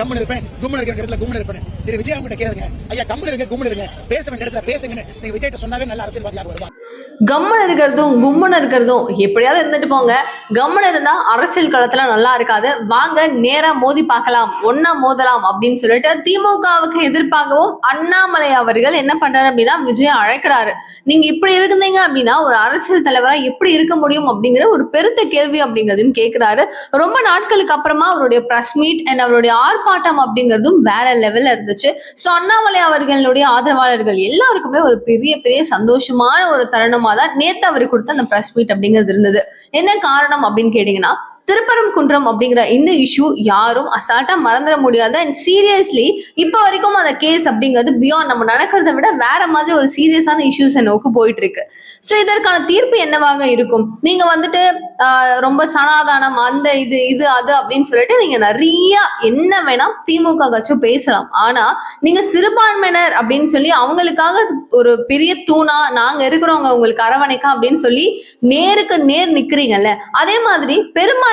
கம்முன்னு இருப்பேன் கும்முன்னு இருக்கிற இடத்துல கும்முன்னு இருப்பேன். திரு விஜய் அவங்க கேளுங்க. ஐயா கம்முன்னு இருக்க கும்முன்னு இருங்க. பேச வேண்டிய இடத்துல பேசுங்கன்னு நீங்க விஜய்கிட்ட சொன்னாவே நல்ல அரசியல்வாதியாக வருவாங்க. கம்மன் இருக்கிறதும் கும்மன் இருக்கிறதும் எப்படியாவது இருந்துட்டு போங்க. கம்மன் இருந்தா அரசியல் களத்துல நல்லா இருக்காது. வாங்க நேரா மோதி பார்க்கலாம் ஒன்னா மோதலாம் அப்படின்னு சொல்லிட்டு திமுகவுக்கு எதிர்ப்பாகவும் அண்ணாமலை அவர்கள் என்ன பண்றாரு அப்படின்னா விஜய் அழைக்கிறாரு. நீங்க இப்படி இருந்தீங்க அப்படின்னா ஒரு அரசியல் தலைவரா எப்படி இருக்க முடியும் அப்படிங்கிற ஒரு பெருத்த கேள்வி அப்படிங்கிறதையும் கேட்கிறாரு ரொம்ப நாட்களுக்கு அப்புறமா அவருடைய பிரஸ் மீட் அண்ட் அவருடைய ஆர்ப்பாட்டம் அப்படிங்கிறதும் வேற லெவல்ல இருந்துச்சு. சோ அண்ணாமலை அவர்களுடைய ஆதரவாளர்கள் எல்லாருக்குமே ஒரு பெரிய பெரிய சந்தோஷமான ஒரு தருணமா தான் நேத்து அவர் கொடுத்த அந்த பிரஸ் மீட் அப்படிங்கிறது இருந்தது. என்ன காரணம் அப்படின்னு கேட்டீங்கன்னா திருப்பரங்குன்றம் அப்படிங்கிற இந்த இஷ்யூ யாரும் அசால்ட்டா மறந்துட முடியாது. அண்ட் சீரியஸ்லி இப்போ வரைக்கும் அந்த கேஸ் அப்படிங்கிறது பியாண்ட் நம்ம நடக்கிறத விட வேற மாதிரி ஒரு சீரியஸான இஷ்யூஸ் நோக்கு போயிட்டு இருக்கு ஸோ இதற்கான தீர்ப்பு என்னவாக இருக்கும்? நீங்க வந்துட்டு ஆஹ், ரொம்ப சனாதானம் அந்த இது இது அது அப்படின்னு சொல்லிட்டு நீங்க நிறைய என்ன வேணா திமுக கட்சும் பேசலாம். ஆனா நீங்க சிறுபான்மையினர் அப்படின்னு சொல்லி அவங்களுக்காக ஒரு பெரிய தூணா நாங்க இருக்கிறவங்க உங்களுக்கு அரவணைக்கா அப்படின்னு சொல்லி நேருக்கு நேர் நிக்கிறீங்கல்ல அதே மாதிரி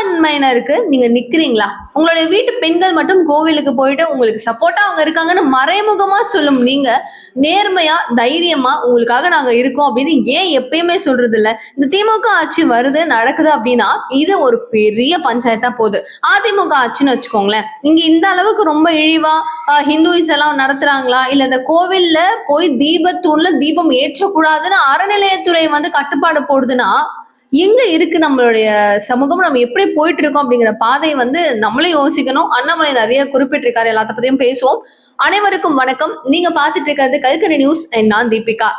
பெரும்பான்மையினருக்கு நீங்க நிக்கிறீங்களா? உங்களுடைய வீட்டு பெண்கள் மட்டும் கோவிலுக்கு போயிட்டு உங்களுக்கு சப்போர்ட்டா அவங்க இருக்காங்கன்னு மறைமுகமா சொல்லும் நீங்க நேர்மையா தைரியமா உங்களுக்காக நாங்க இருக்கோம் அப்படின்னு ஏன் எப்பயுமே சொல்றது இல்ல இந்த திமுக ஆட்சி வருது நடக்குது அப்படின்னா இது ஒரு பெரிய பஞ்சாயத்தா போகுது. அதிமுக ஆட்சின்னு வச்சுக்கோங்களேன். இங்க இந்த அளவுக்கு ரொம்ப இழிவா ஹிந்துவிஸ் எல்லாம் நடத்துறாங்களா? இல்ல இந்த கோவில்ல போய் தீபத்தூண்ல தீபம் ஏற்றக்கூடாதுன்னு அறநிலையத்துறை வந்து கட்டுப்பாடு போடுதுன்னா எங்க இருக்கு நம்மளுடைய சமூகம்? நம்ம எப்படி போயிட்டு இருக்கோம் அப்படிங்கிற பாதையை வந்து நம்மளே யோசிக்கணும். அண்ணாமலை நிறைய குறிப்பிட்டிருக்காரு எல்லாத்த பத்தியும் பேசுவோம். அனைவருக்கும் வணக்கம். நீங்க பாத்துட்டு இருக்கிறது கல்கரி நியூஸ் நான் தீபிகா.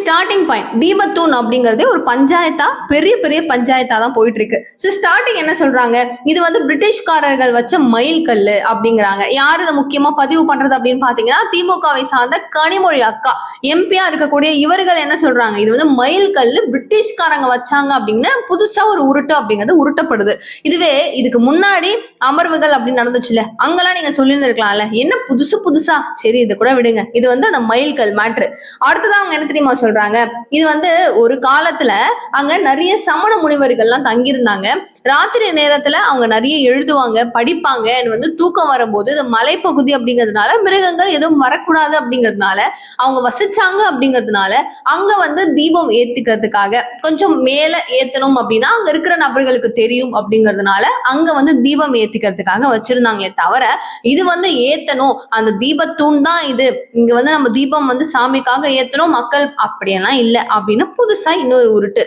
ஸ்டார்டிங் பாயிண்ட் தீபத்தூன் அப்படிங்கறதே ஒரு பஞ்சாயத்தா பெரிய பெரிய பஞ்சாயத்தா தான் போயிட்டு இருக்கு ஸோ ஸ்டார்டிங் என்ன சொல்றாங்க? இது வந்து பிரிட்டிஷ்காரர்கள் வச்ச மயில் கல்லு அப்படிங்கிறாங்க. யார் இதை முக்கியமா பதிவு பண்றது அப்படின்னு பாத்தீங்கன்னா திமுகவை சார்ந்த கனிமொழி அக்கா எம்பியா இருக்கக்கூடிய இவர்கள் என்ன சொல்றாங்க? இது வந்து மயில் கல்லு பிரிட்டிஷ்காரங்க வச்சாங்க அப்படின்னு புதுசா ஒரு உருட்டு அப்படிங்கிறது உருட்டப்படுது. இதுவே இதுக்கு முன்னாடி அமர்வுகள் அப்படின்னு நடந்துச்சுல அங்கெல்லாம் நீங்க சொல்லியிருந்திருக்கலாம்ல. என்ன புதுசு புதுசா? சரி இதை கூட விடுங்க. இது வந்து அந்த மயில்கல் மேட்ரு அடுத்ததான் அவங்க என்ன தெரியுமா சொல்றாங்க. இது வந்து ஒரு காலத்துல அங்க நிறைய சமண முனிவர்கள்லாம் தங்கியிருந்தாங்க. ராத்திரி நேரத்துல அவங்க நிறைய எழுதுவாங்க படிப்பாங்க. வந்து தூக்கம் வரும்போது இது மலைப்பகுதி அப்படிங்கிறதுனால மிருகங்கள் எதுவும் வரக்கூடாது அப்படிங்கிறதுனால அவங்க வசிச்சாங்க அப்படிங்கிறதுனால அங்க வந்து தீபம் ஏத்துக்கிறதுக்காக கொஞ்சம் மேல ஏத்தணும் அப்படின்னா அங்க இருக்கிற நபர்களுக்கு தெரியும் அப்படிங்கிறதுனால அங்க வந்து தீபம் ஏத்திக்கிறதுக்காக வச்சிருந்தாங்களே தவிர இது வந்து ஏத்தணும். அந்த தீபத்தூண் தான் இது. இங்க வந்து நம்ம தீபம் வந்து சாமிக்காக ஏத்தணும். மக்கள் அப்படியெல்லாம் இல்லை அப்படின்னு புதுசா இன்னொரு உருட்டு.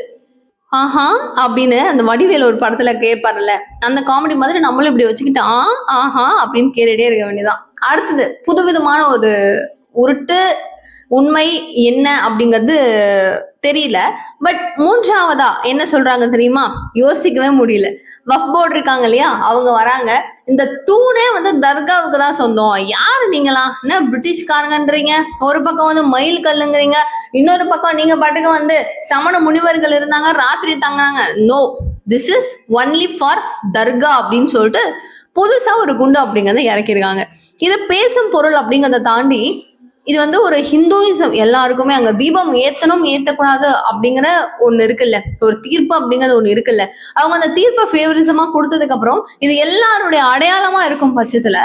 ஆஹா அப்படின்னு அந்த வடிவேல் ஒரு படத்துல கேட்பாருல்ல அந்த காமெடி மாதிரி நம்மளும் இப்படி வச்சுக்கிட்டு ஆ ஆஹா அப்படின்னு கேட்டுட்டே இருக்க வேண்டியதான் அடுத்தது புதுவிதமான ஒரு உருட்டு உண்மை என்ன அப்படிங்கிறது தெரியல. பட் மூன்றாவதா என்ன சொல்றாங்க தெரியுமா? யோசிக்கவே முடியல. வஃப் போர்டு இருக்காங்க இல்லையா? அவங்க வராங்க. இந்த தூணே வந்து தர்காவுக்கு தான் சொந்தம். யாரு நீங்களா? என்ன பிரிட்டிஷ்காரங்கன்றீங்க? ஒரு பக்கம் வந்து மயில் கல்லுங்கிறீங்க. இன்னொரு பக்கம் நீங்க பாட்டுக்கு வந்து சமண முனிவர்கள் இருந்தாங்க ராத்திரி தங்கினாங்க. No this is only for dargah அப்படின்னு சொல்லிட்டு புதுசா ஒரு குண்டு அப்படிங்கறத இறக்கியிருக்காங்க. இது பேசும் பொருள் அப்படிங்கறத தாண்டி இது வந்து ஒரு ஹிந்துயிசம். எல்லாருக்குமே அங்க தீபம் ஏத்தணும் ஏத்தக்கூடாது அப்படிங்கிற ஒண்ணு இருக்குல்ல. ஒரு தீர்ப்பு அப்படிங்கிறது ஒண்ணு இருக்குல்ல. அவங்க அந்த தீர்ப்பை ஃபேவரிசமா கொடுத்ததுக்கு அப்புறம் இது எல்லாருடைய அடையாளமா இருக்கும் பட்சத்துல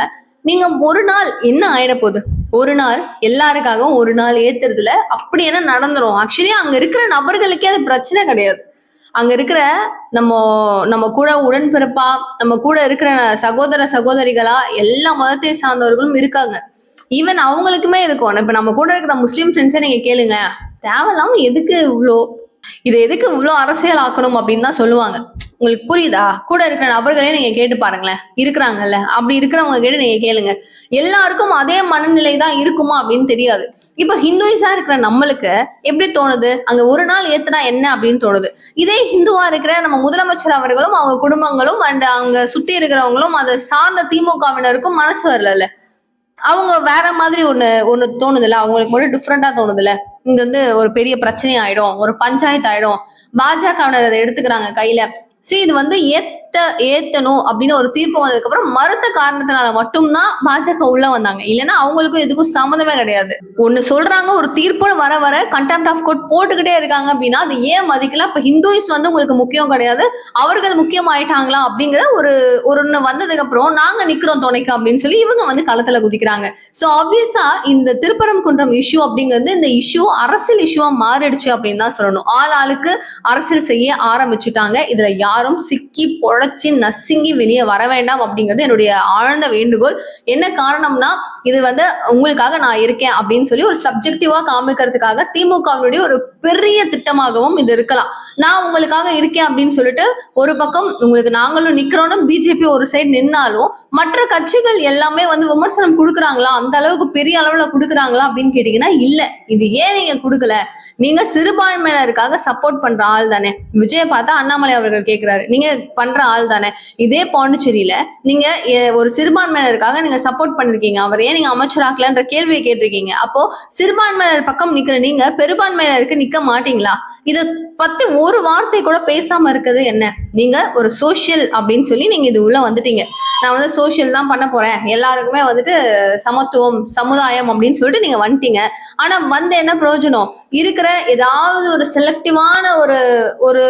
நீங்க ஒரு நாள் என்ன ஆயிட போகுது? ஒரு நாள் எல்லாருக்காகவும் ஒரு நாள் ஏத்துறதுல அப்படி என்ன நடந்துரும்? ஆக்சுவலி அங்க இருக்கிற நபர்களுக்கே அது பிரச்சனை கிடையாது. அங்க இருக்கிற நம்ம நம்ம கூட உடன்பிறப்பா நம்ம கூட இருக்கிற சகோதர சகோதரிகளா எல்லா மதத்தை சார்ந்தவர்களும் இருக்காங்க. ஈவன் அவங்களுக்குமே இருக்கும். இப்ப நம்ம கூட இருக்கிற முஸ்லீம் ஃப்ரெண்ட்ஸே நீங்க கேளுங்க. தேவையில்லாம எதுக்கு இவ்வளோ இது எதுக்கு இவ்வளோ அரசியல் ஆக்கணும் அப்படின்னு தான் சொல்லுவாங்க. உங்களுக்கு புரியுதா? கூட இருக்கிற நபர்களே நீங்க கேட்டு பாருங்களேன். இருக்கிறாங்கல்ல. அப்படி இருக்கிறவங்க கேட்டு நீங்க கேளுங்க. எல்லாருக்கும் அதே மனநிலை தான் இருக்குமா அப்படின்னு தெரியாது. இப்ப ஹிந்துவிஸா இருக்கிற நம்மளுக்கு எப்படி தோணுது? அங்க ஒரு நாள் ஏத்துனா என்ன அப்படின்னு தோணுது? இதே ஹிந்துவா இருக்கிற நம்ம முதலமைச்சர் அவர்களும் அவங்க குடும்பங்களும் அண்ட் அவங்க சுத்தி இருக்கிறவங்களும் அதை சார்ந்த திமுகவினருக்கும் மனசு வரல அவங்க வேற மாதிரி ஒண்ணு ஒண்ணு தோணுதுல்ல? அவங்களுக்கு மட்டும் டிஃப்ரெண்டா தோணுதுல இங்க வந்து ஒரு பெரிய பிரச்சனை ஆயிடும் ஒரு பஞ்சாயத்து ஆயிடும் பாஜகவினர் அதை எடுத்துக்கிறாங்க கையில. சரி இது வந்து ஏத்த ஏத்தணும் அப்படின்னு ஒரு தீர்ப்பு வந்ததுக்கு அப்புறம் மறுத்த காரணத்தினால மட்டும்தான் பாஜக உள்ள வந்தாங்க. இல்லைன்னா அவங்களுக்கும் எதுக்கும் சம்மந்தமே கிடையாது. ஒண்ணு சொல்றாங்க ஒரு தீர்ப்போட வர வர கண்டெம்ட் ஆஃப் கோர்ட் போட்டுக்கிட்டே இருக்காங்க அப்படின்னா அது ஏன் மதிக்கலாம் இப்ப ஹிந்துஸ் வந்து உங்களுக்கு முக்கியம் கிடையாது. அவர்கள் முக்கியம் ஆயிட்டாங்களா அப்படிங்கிற ஒரு ஒரு ஒண்ணு வந்ததுக்கு அப்புறம் நாங்க நிக்கிறோம் துணைக்கு அப்படின்னு சொல்லி இவங்க வந்து களத்துல குதிக்கிறாங்க. சோ ஆப்வியஸா இந்த திருப்பரங்குன்றம் இஷ்யூ அப்படிங்கிறது இந்த இஷ்யூ அரசியல் இஷ்யூவா மாறிடுச்சு அப்படின்னு தான் சொல்லணும். ஆள் ஆளுக்கு அரசியல் செய்ய ஆரம்பிச்சுட்டாங்க. இதுல யாரும் சிக்கி பொழைச்சி நசுங்கி வெளியே வர வேண்டாம் அப்படிங்கிறது என்னுடைய ஆழ்ந்த வேண்டுகோள். என்ன காரணம்னா இது வந்து உங்களுக்காக நான் இருக்கேன் அப்படின்னு சொல்லி ஒரு சப்ஜெக்டிவா காமிக்கிறதுக்காக திமுகவினுடைய ஒரு பெரிய திட்டமாகவும் இது இருக்கலாம். நான் உங்களுக்காக இருக்கேன் அப்படின்னு சொல்லிட்டு ஒரு பக்கம் உங்களுக்கு நாங்களும் நிக்கிறோம்னு பிஜேபி ஒரு சைடு நின்னாலும் மற்ற கட்சிகள் எல்லாமே வந்து விமர்சனம் கொடுக்குறாங்களா? அந்த அளவுக்கு பெரிய அளவுல கொடுக்குறாங்களா அப்படின்னு கேட்டீங்கன்னா இல்ல. இது ஏன் நீங்க கொடுக்கல? நீங்க சிறுபான்மையினருக்காக சப்போர்ட் பண்ற ஆள் தானே. விஜய பார்த்தா அண்ணாமலை அவர்கள் கேட்கிறாரு நீங்க பண்ற ஆள் தானே. இதே பாண்டிச்சேரியில நீங்க ஒரு சிறுபான்மையினருக்காக நீங்க சப்போர்ட் பண்ணிருக்கீங்க. அவர் ஏன் நீங்க அமைச்சராக்கலன்ற கேள்வியை கேட்டிருக்கீங்க. அப்போ சிறுபான்மையினர் பக்கம் நிக்கிற நீங்க பெரும்பான்மையினருக்கு நிக்க மாட்டீங்களா? இது பத்தி ஒரு வார்த்தை கூட பேசாம இருக்குது என்ன? நீங்க ஒரு சோஷியல் அப்படின்னு சொல்லி நீங்க இது உள்ள வந்துட்டீங்க. நான் வந்து சோஷியல் தான் பண்ண போறேன். எல்லாருக்குமே வந்துட்டு சமத்துவம் சமுதாயம் அப்படின்னு சொல்லிட்டு நீங்க வந்துட்டீங்க. ஆனா வந்து என்ன பிரயோஜனம்? இருக்கிற ஏதாவது ஒரு செலக்டிவான ஒரு ஒரு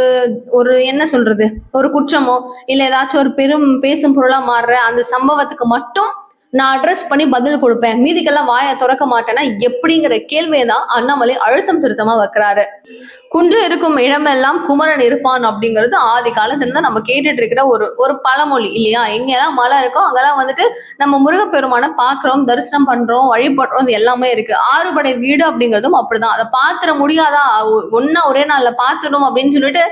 ஒரு என்ன சொல்றது? ஒரு குற்றமோ இல்ல ஏதாச்சும் ஒரு பெரும் பேசும் பொருளா மாறுற அந்த சம்பவத்துக்கு மட்டும் நான் அட்ரஸ் பண்ணி பதில் கொடுப்பேன். மீதிக்கெல்லாம் வாயை திறக்க மாட்டேன்னா எப்படிங்கிற கேள்வியை தான் அண்ணாமலை அழுத்தம் திருத்தமா வைக்கிறாரு. குன்று இருக்கும் இடமெல்லாம் குமரன் இருப்பான் அப்படிங்கிறது ஆதி காலத்துலேருந்து நம்ம கேட்டுட்டு இருக்கிற ஒரு ஒரு பழமொழி இல்லையா? எங்கெல்லாம் மலை இருக்கோ அங்கெல்லாம் வந்துட்டு நம்ம முருகப்பெருமானை பாக்குறோம் தரிசனம் பண்றோம் வழிபடுறோம் இது எல்லாமே இருக்கு. ஆறுபடை வீடு அப்படிங்கிறதும் அப்படிதான். அதை பாத்திர முடியாதா? ஒ- ஒரே நாள்ல பாத்துடும் அப்படின்னு சொல்லிட்டு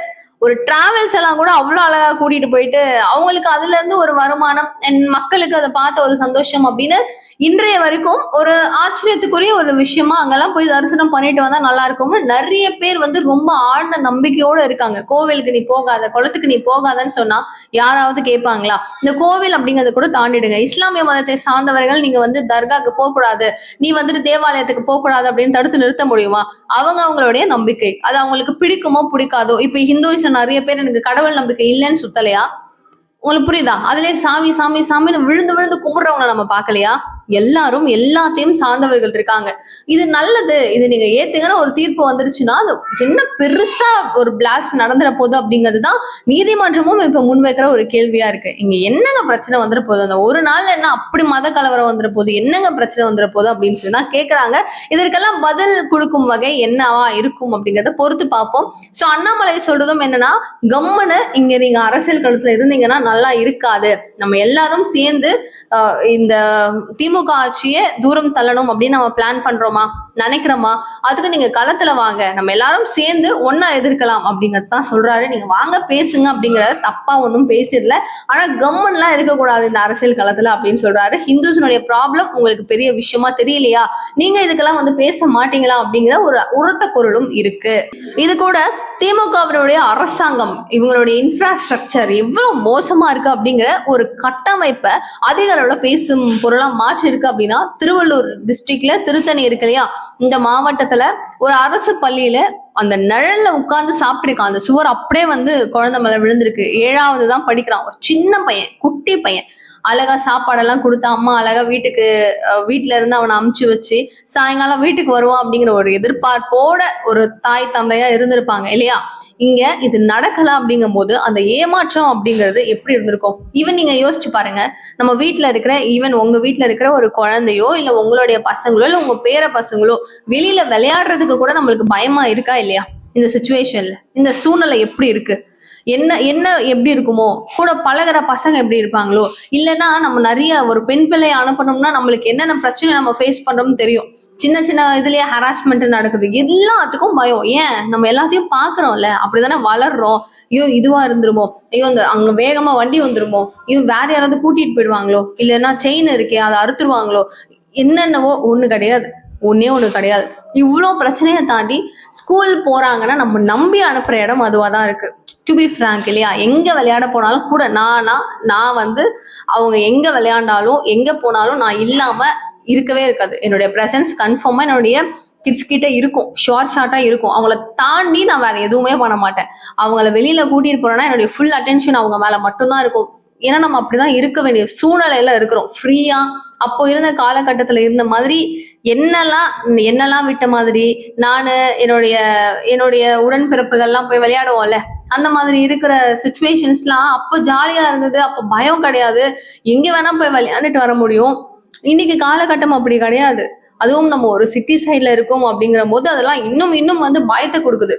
ஒரு டிராவல்ஸ் எல்லாம் கூட அவ்வளோ அழகா கூட்டிட்டு போயிட்டு அவங்களுக்கு அதுல இருந்து ஒரு வருமானம் என் மக்களுக்கு அதை பார்த்த ஒரு சந்தோஷம் அப்படின்னு இன்றைய வரைக்கும் ஒரு ஆச்சரியத்துக்குரிய ஒரு விஷயமா அங்கெல்லாம் போய் தரிசனம் பண்ணிட்டு வந்தா நல்லா இருக்கும்னு நிறைய பேர் வந்து ரொம்ப ஆழ்ந்த நம்பிக்கையோட இருக்காங்க. கோவிலுக்கு நீ போகாத குளத்துக்கு நீ போகாதன்னு சொன்னா யாராவது கேட்பாங்களா? இந்த கோவில் அப்படிங்கறத கூட தாண்டிடுங்க. இஸ்லாமிய மதத்தை சார்ந்தவர்கள் நீங்க வந்து தர்காக்கு போகக்கூடாது நீ வந்துட்டு தேவாலயத்துக்கு போகக்கூடாது அப்படின்னு தடுத்து நிறுத்த முடியுமா? அவங்க அவங்களுடைய நம்பிக்கை. அது அவங்களுக்கு பிடிக்குமோ பிடிக்காதோ? இப்ப ஹிந்துவிஸ்ல நிறைய பேர் எனக்கு கடவுள் நம்பிக்கை இல்லைன்னு சுத்தலையா? உங்களுக்கு புரியுதா? அதுலயே சாமி சாமி சாமின்னு விழுந்து விழுந்து கும்பிடுறவங்களை நம்ம பார்க்கலையா? எல்லாரும் எல்லாத்தையும் சார்ந்தவர்கள் இருக்காங்க. இது நல்லது. இது நீங்க ஏத்துங்கன்னு ஒரு தீர்ப்பு வந்துருச்சுன்னா அது என்ன பெருசா ஒரு பிளாஸ்ட் நடந்துற போது அப்படிங்கிறது தான் நீதிமன்றமும் இப்ப முன்வைக்கிற ஒரு கேள்வியா இருக்கு. இங்க என்னங்க பிரச்சனை வந்துட போகுது அந்த ஒரு நாள் என்ன அப்படி மத கலவரம் வந்துட போகுது என்னங்க பிரச்சனை வந்துட போகுது அப்படின்னு சொல்லி தான் கேட்கறாங்க இதற்கெல்லாம் பதில் கொடுக்கும் வகை என்னவா இருக்கும் அப்படிங்கறத பொறுத்து பார்ப்போம். சோ அண்ணாமலை சொல்றதும் என்னன்னா கம்மனு இங்க நீங்க அரசியல் களத்துல இருந்தீங்கன்னா நல்லா இருக்காது. நம்ம எல்லாரும் சேர்ந்து ஆஹ், இந்த திமுக ஆட்சியை தூரம் தள்ளணும் அப்படின்னு நம்ம பிளான் பண்றோமா? நினைக்கிறோமா? அதுக்கு நீங்க களத்துல வாங்க. நம்ம எல்லாரும் சேர்ந்து ஒன்னா எதிர்க்கலாம் அப்படிங்கறது தான் சொல்றாரு. நீங்க வாங்க பேசுங்க அப்படிங்கறத தப்பா ஒன்றும் பேசிடல. ஆனா கம்மன்லாம் இருக்கக்கூடாது இந்த அரசியல் களத்துல அப்படின்னு சொல்றாரு. ஹிந்துஸினுடைய ப்ராப்ளம் உங்களுக்கு பெரிய விஷயமா தெரியலையா? நீங்க இதுக்கெல்லாம் வந்து பேச மாட்டீங்களா அப்படிங்கிற ஒரு உரத்த குரலும் இருக்கு. இது கூட திமுகவினுடைய அரசாங்கம் இவங்களுடைய இன்ஃப்ராஸ்ட்ரக்சர் எவ்வளவு மோசமா இருக்கு அப்படிங்கிற ஒரு கட்டமைப்பை அதிக அளவுல பேசும் பொருளா மாற்றி இருக்கு அப்படின்னா திருவள்ளூர் டிஸ்ட்ரிக்ட்ல திருத்தணி இருக்கு இல்லையா? இந்த மாவட்டத்துல ஒரு அரசு பள்ளியில அந்த நிழல்ல உட்கார்ந்து சாப்பிட்டுருக்கான். அந்த சுவர் அப்படியே வந்து குழந்தை மேல விழுந்திருக்கு. ஏழாவது தான் படிக்கிறான். ஒரு சின்ன பையன் குட்டி பையன். அழகா சாப்பாடெல்லாம் கொடுத்து அம்மா அழகா வீட்டுக்கு அஹ், வீட்ல இருந்து அவனை அமுச்சு வச்சு சாயங்காலம் வீட்டுக்கு வருவான் அப்படிங்கிற ஒரு எதிர்பார்ப்போட ஒரு தாய் தந்தையா இருந்திருப்பாங்க இல்லையா? இங்க இது நடக்கல அப்படிங்கும் போது அந்த ஏமாற்றம் அப்படிங்கிறது எப்படி இருந்திருக்கும்? ஈவன் நீங்க யோசிச்சு பாருங்க நம்ம வீட்டுல இருக்கிற ஈவன் உங்க வீட்டுல இருக்கிற ஒரு குழந்தையோ இல்ல உங்களுடைய பசங்களோ இல்ல உங்க பேர பசங்களோ வெளியில விளையாடுறதுக்கு கூட நம்மளுக்கு பயமா இருக்கா இல்லையா? இந்த சுச்சுவேஷன்ல இந்த சூழ்நிலை எப்படி இருக்கு? என்ன என்ன எப்படி இருக்குமோ கூட பழகுற பசங்க எப்படி இருப்பாங்களோ இல்லைன்னா நம்ம நிறைய ஒரு பெண் பிள்ளையை அனுப்பணும்னா நம்மளுக்கு என்னென்ன பிரச்சனை நம்ம ஃபேஸ் பண்றோம்னு தெரியும். சின்ன சின்ன இதுலயே ஹராஸ்மெண்ட் நடக்குது. எல்லாத்துக்கும் பயம். ஏன்? நம்ம எல்லாத்தையும் பாக்குறோம்ல அப்படிதானே வளர்றோம். ஐயோ இதுவா இருந்துருமோ? ஐயோ இந்த அங்க வேகமா வண்டி வந்துருமோ? ஐயோ வேற யாராவது கூட்டிட்டு போயிடுவாங்களோ? இல்லைன்னா செயின் இருக்கே அதை அறுத்துருவாங்களோ? என்னென்னவோ ஒண்ணு கிடையாது. ஒன்னே ஒண்ணு கிடையாது. இவ்வளோ பிரச்சனையை தாண்டி ஸ்கூல் போறாங்கன்னா நம்ம நம்பி அனுப்புற இடம் அதுவா தான் இருக்கு. டு பி ஃப்ராங்க் இல்லையா? எங்கே விளையாட போனாலும் கூட நானா நான் வந்து அவங்க எங்கே விளையாண்டாலும் எங்கே போனாலும் நான் இல்லாமல் இருக்கவே இருக்காது. என்னுடைய ப்ரெசன்ஸ் கன்ஃபார்மாக என்னுடைய கிட்ஸ் கிட்ட இருக்கும். ஷார்ட் ஷார்ட்டா இருக்கும். அவங்கள தாண்டி நான் வேற எதுவுமே பண்ண மாட்டேன். அவங்கள வெளியில கூட்டிட்டு போறேன்னா என்னுடைய ஃபுல் அட்டென்ஷன் அவங்க மேல மட்டும்தான் இருக்கும். ஏன்னா நம்ம அப்படிதான் இருக்க வேண்டிய சூழ்நிலையில இருக்கிறோம். ஃப்ரீயா அப்போ இருந்த காலகட்டத்துல இருந்த மாதிரி என்னெல்லாம் என்னெல்லாம் விட்ட மாதிரி நான் என்னுடைய என்னுடைய உடன்பிறப்புகள்லாம் போய் விளையாடுவோம்ல. அந்த மாதிரி இருக்கிற சுச்சுவேஷன்ஸ்லாம் அப்போ ஜாலியாக இருந்தது. அப்போ பயம் கிடையாது. எங்கே வேணா போய் விளையாண்டுட்டு வர முடியும். இன்னைக்கு காலகட்டம் அப்படி கிடையாது. அதுவும் நம்ம ஒரு சிட்டி சைடில் இருக்கோம் அப்படிங்கிற போது அதெல்லாம் இன்னும் இன்னும் வந்து பயத்தை கொடுக்குது.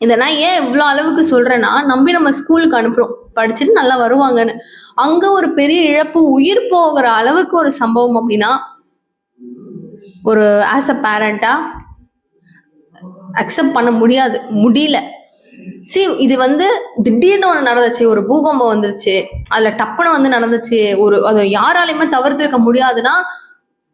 இதை நான் ஏன் இவ்வளோ அளவுக்கு சொல்கிறேன்னா நம்பி நம்ம ஸ்கூலுக்கு அனுப்புகிறோம் படிச்சுட்டு நல்லா வருவாங்கன்னு. அங்கே ஒரு பெரிய இழப்பு உயிர் போகிற அளவுக்கு ஒரு சம்பவம் அப்படின்னா ஒரு ஆஸ் அ பேரண்டா அக்செப்ட் பண்ண முடியாது. முடியல. சி இது வந்து திடீர்னு ஒன்று நடந்துச்சு ஒரு பூகம்பம் வந்துருச்சு அதுல டப்புன்னு வந்து நடந்துச்சு ஒரு அதை யாராலையுமே தவிர்த்திருக்க முடியாதுன்னா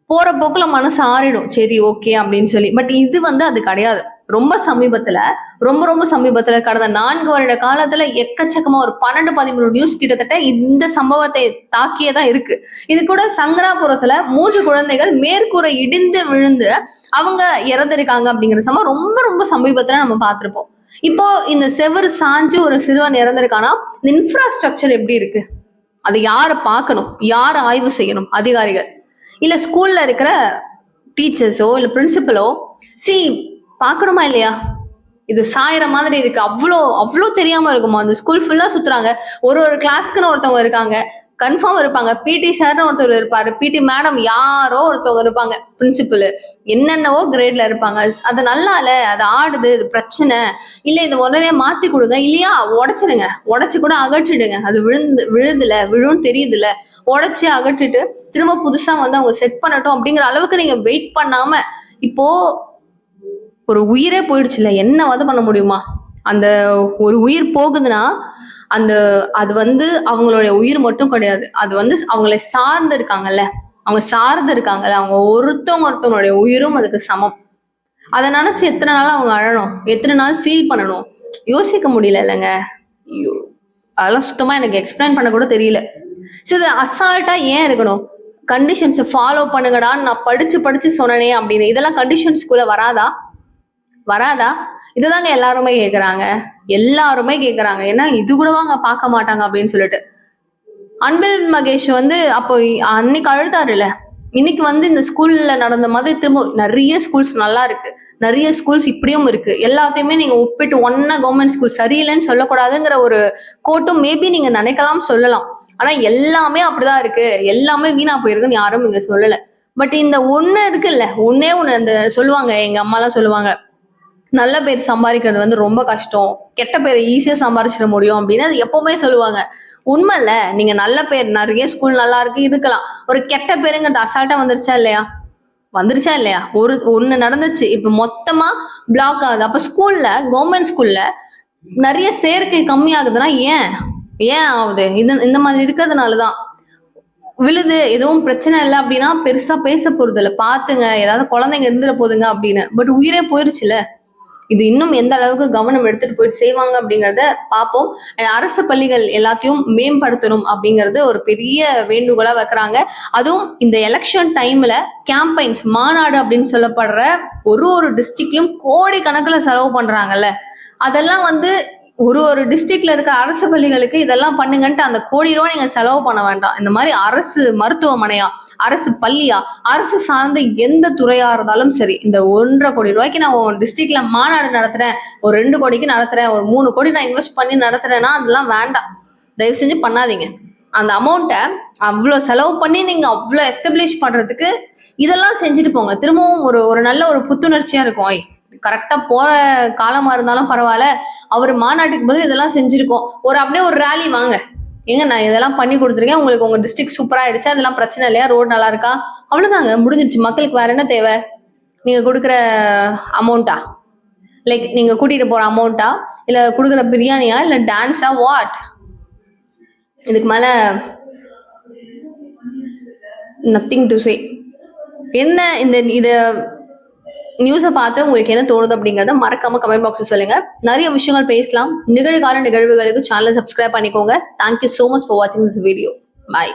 போற போக்குல மனசு ஆறிடும். சரி ஓகே அப்படின்னு சொல்லி. பட் இது வந்து அது கிடையாது. ரொம்ப சமீபத்துல ரொம்ப ரொம்ப சமீபத்துல கடந்த நான்கு வருட காலத்துல எக்கச்சக்கமா ஒரு பன்னெண்டு பதிமூணு நியூஸ் கிட்டத்தட்ட இந்த சம்பவத்தை தாக்கியே தான் இருக்கு. இது கூட சங்கராபுரத்துல மூன்று குழந்தைகள் மேற்கூரை இடிந்து விழுந்து அவங்க இறந்திருக்காங்க அப்படிங்கிற சம்பவம் ரொம்ப ரொம்ப சமீபத்துல நம்ம பார்த்திருப்போம். இப்போ இந்த செவரு சாஞ்சு ஒரு சிறுவன் இறந்திருக்கானா? இந்த இன்ஃப்ராஸ்ட்ரக்சர் எப்படி இருக்கு? அதை யாரை பார்க்கணும்? யார் ஆய்வு செய்யணும்? அதிகாரிகள். இல்ல ஸ்கூல்ல இருக்கிற டீச்சர்ஸோ இல்ல பிரின்சிபலோ சி பார்க்கணுமா இல்லையா? இது சாயிற மாதிரி இருக்கு. அவ்வளோ அவ்வளோ தெரியாம இருக்குமா? அந்த ஸ்கூல் ஃபுல்லா சுத்துறாங்க. ஒரு ஒரு கிளாஸ்க்குன்னு ஒருத்தவங்க இருக்காங்க. கன்ஃபார்ம் இருப்பாங்க. பிடி சார்னு ஒருத்தர் இருப்பாரு. பிடி மேடம் யாரோ ஒருத்தவங்க இருப்பாங்க. பிரின்சிபல் என்னென்னவோ கிரேட்ல இருப்பாங்க. அது நல்லா இல்ல. அது ஆடுது. இது பிரச்சனை. இல்ல இதை உடனே மாத்தி கொடுங்க. இல்லையா? உடச்சிடுங்க. உடச்சு கூட அகற்றிடுங்க. அது விழுந்து விழுதுல. விழுன்னு தெரியுதுல. உடச்சி அகற்றிட்டு திரும்ப புதுசா வந்து அவங்க செட் பண்ணட்டும் அப்படிங்கிற அளவுக்கு நீங்க வெயிட் பண்ணாம இப்போ ஒரு உயிரே போயிடுச்சுல. என்னவாது பண்ண முடியுமா? அந்த ஒரு உயிர் போகுதுன்னா அந்த அது வந்து அவங்களுடைய உயிர் மட்டும் கிடையாது. அது வந்து அவங்களை சார்ந்து இருக்காங்கல்ல. அவங்க சார்ந்து இருக்காங்கல்ல. அவங்க ஒருத்தவங்க ஒருத்தவங்களுடைய உயிரும் அதுக்கு சமம். அதை நினைச்சு எத்தனை நாள் அவங்க அழணும்? எத்தனை நாள் ஃபீல் பண்ணணும்? யோசிக்க முடியல இல்லைங்க. ஐயோ. அதெல்லாம் சுத்தமா எனக்கு எக்ஸ்பிளைன் பண்ண கூட தெரியல. ஸோ இது அசால்ட்டா ஏன் இருக்கணும்? கண்டிஷன்ஸை ஃபாலோ பண்ணுங்கடான்னு நான் படிச்சு படிச்சு சொன்னனே அப்படின்னு. இதெல்லாம் கண்டிஷன்ஸ்குள்ள வராதா? வராதா? இதுதாங்க எல்லாருமே கேக்குறாங்க. எல்லாருமே கேக்குறாங்க. ஏன்னா இது கூடவாங்க பார்க்க மாட்டாங்க அப்படின்னு சொல்லிட்டு. அன்பில் மகேஷ் வந்து அப்போ அன்னைக்கு அழுதாருல இன்னைக்கு வந்து இந்த ஸ்கூல்ல நடந்த மாதிரி திரும்ப நிறைய ஸ்கூல்ஸ் நல்லா இருக்கு. நிறைய ஸ்கூல்ஸ் இப்படியும் இருக்கு. எல்லாத்தையுமே நீங்க ஒப்பிட்டு ஒன்னா கவர்மெண்ட் ஸ்கூல் சரியில்லைன்னு சொல்லக்கூடாதுங்கிற ஒரு கோட்டும் மேபி நீங்க நினைக்கலாம் சொல்லலாம். ஆனா எல்லாமே அப்படிதான் இருக்கு. எல்லாமே வீணா போயிருக்குன்னு யாரும் இங்க சொல்லல. பட் இந்த ஒண்ணு இருக்குல்ல ஒன்னே ஒண்ணு அந்த சொல்லுவாங்க எங்க அம்மாலாம் சொல்லுவாங்க. நல்ல பேர் சம்பாதிக்கிறது வந்து ரொம்ப கஷ்டம். கெட்ட பேரை ஈஸியாக சம்பாரிச்சிட முடியும் அப்படின்னு அது எப்பவுமே சொல்லுவாங்க. உண்மை இல்ல நீங்க நல்ல பேர் நிறைய ஸ்கூல் நல்லா இருக்கு இருக்கலாம். ஒரு கெட்ட பேருங்கிறது அசால்ட்டா வந்துருச்சா இல்லையா? வந்துருச்சா இல்லையா? ஒரு ஒண்ணு நடந்துச்சு. இப்ப மொத்தமா பிளாக் ஆகுது. அப்ப ஸ்கூல்ல கவர்மெண்ட் ஸ்கூல்ல நிறைய சேர்க்கை கம்மி ஆகுதுன்னா ஏன்? ஏன் ஆகுது? இது இந்த மாதிரி இருக்கிறதுனாலதான். விழுது எதுவும் பிரச்சனை இல்லை அப்படின்னா பெருசா பேச போறது இல்லை பாத்துங்க ஏதாவது குழந்தைங்க இருந்துட போதுங்க அப்படின்னு. பட் உயிரே போயிருச்சுல. இது இன்னும் எந்த அளவுக்கு கவனம் எடுத்துட்டு போயிட்டு செய்வாங்க அப்படிங்கறத பார்ப்போம். அரசு பள்ளிகள் எல்லாத்தையும் மேம்படுத்தணும் அப்படிங்கறது ஒரு பெரிய வேண்டுகோளா வைக்கிறாங்க. அதுவும் இந்த எலெக்ஷன் டைம்ல கேம்பெயின்ஸ் மாநாடு அப்படின்னு சொல்லப்படுற ஒரு ஒரு டிஸ்ட்ரிக்ட்லயும் கோடி கணக்குல செலவு பண்றாங்கல்ல. அதெல்லாம் வந்து ஒரு ஒரு டிஸ்ட்ரிக்ட்ல இருக்க அரசு பள்ளிகளுக்கு இதெல்லாம் பண்ணுங்கன்ட்டு அந்த கோடி ரூபா நீங்க செலவு பண்ண வேண்டாம். இந்த மாதிரி அரசு மருத்துவமனையா அரசு பள்ளியா அரசு சார்ந்த எந்த துறையா இருந்தாலும் சரி இந்த ஒன்றரை கோடி ரூபாய்க்கு நான் ஒரு டிஸ்ட்ரிக்ட்ல மாநாடு நடத்துறேன் ஒரு ரெண்டு கோடிக்கு நடத்துறேன் ஒரு மூணு கோடி நான் இன்வெஸ்ட் பண்ணி நடத்துறேன்னா அதெல்லாம் வேண்டாம். தயவு செஞ்சு பண்ணாதீங்க. அந்த அமௌண்ட்டை அவ்வளோ செலவு பண்ணி நீங்க அவ்வளோ எஸ்டப்ளிஷ் பண்றதுக்கு இதெல்லாம் செஞ்சுட்டு போங்க. திரும்பவும் ஒரு ஒரு நல்ல ஒரு புத்துணர்ச்சியா இருக்கும். ஐ கரெக்டா போற காலமா இருந்தாலும் பரவாயில்ல. அவர் மாநாட்டுக்கு பதில் இதெல்லாம் செஞ்சிருக்கோம். ஒரு அப்படியே ஒரு ரேலி வாங்க. ஏங்க நான் இதெல்லாம் பண்ணி கொடுத்துருக்கேன். உங்களுக்கு உங்க டிஸ்ட்ரிக்ட் சூப்பரா ஆயிடுச்சு. அதெல்லாம் பிரச்சனை இல்லையா? ரோடு நல்லா இருக்கா? அவ்வளவுதாங்க. முடிஞ்சிருச்சு. மக்களுக்கு வேற என்ன தேவை? நீங்க கொடுக்குற அமௌண்ட்டா லைக் நீங்க கூட்டிட்டு போற அமௌண்ட்டா இல்ல கொடுக்குற பிரியாணியா? இல்ல டான்ஸா வாட் இதுக்கு மேல நத்திங் டு சே என்ன இந்த இதை நியூஸை பார்த்து உங்களுக்கு என்ன தோணுது அப்படிங்கறத மறக்காம கமெண்ட் பாக்ஸ் சொல்லுங்க. நிறைய விஷயங்கள் பேசலாம். நிகழ்கால நிகழ்வுகளுக்கு சேனலை சப்ஸ்கிரைப் பண்ணிக்கோங்க. Thank you so much for வாட்சிங் திஸ் வீடியோ பாய்